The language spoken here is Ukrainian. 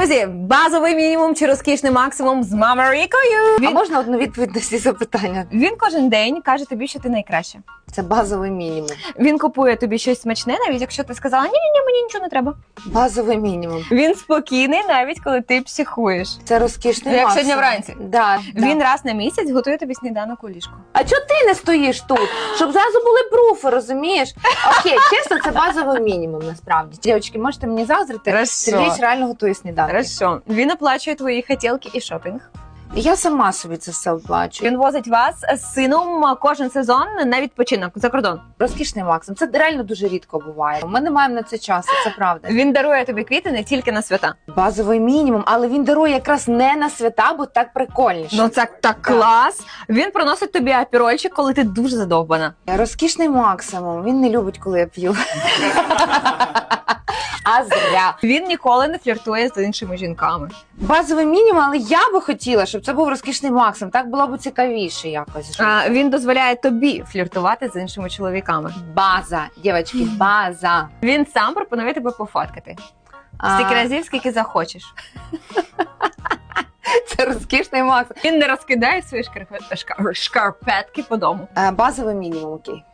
Друзі, базовий мінімум чи розкішний максимум з Мамарікою. А можна одну відповідь на всі запитання? він кожен день каже тобі, що ти найкраща. Це базовий мінімум. Він купує тобі щось смачне, навіть якщо ти сказала ні, ні, ні, мені нічого не треба. Базовий мінімум. Він спокійний, навіть коли ти психуєш. Це розкішний Як максимум. сьогодні вранці. Да, Він да. раз на місяць готує тобі сніданок у ліжку. А чого ти не стоїш тут? Щоб зразу були пруфи, розумієш? Окей, чесно, це базовий мінімум насправді. Дівчатки, можете мені заздрити? Хорошо. Сергій реально готує сніданки. Хорошо. Він оплачує твої хотілки і шопінг. Я сама собі це все оплачую. Він возить вас з сином кожен сезон на відпочинок за кордон. Розкішний максимум. Це реально дуже рідко буває. Ми не маємо на це часу, це правда. Він дарує тобі квіти не тільки на свята. Базовий мінімум, але він дарує якраз не на свята, бо так прикольніше. Ну це так клас. Він приносить тобі апірольчик, коли ти дуже задовбана. Розкішний максимум. Він не любить, коли я п'ю. А зря. Він ніколи не фліртує з іншими жінками. Базовий мінімум, але я би хотіла, щоб це був розкішний максимум. Так було б цікавіше якось. А, він дозволяє тобі фліртувати з іншими чоловіками. База, дівчатки, база. Він сам пропонує тебе пофоткати. А, разів, скільки захочеш. Це розкішний максимум. Він не розкидає свої шкарпе- шка- шкарпетки по дому. Е, Базовий мінімум, окей.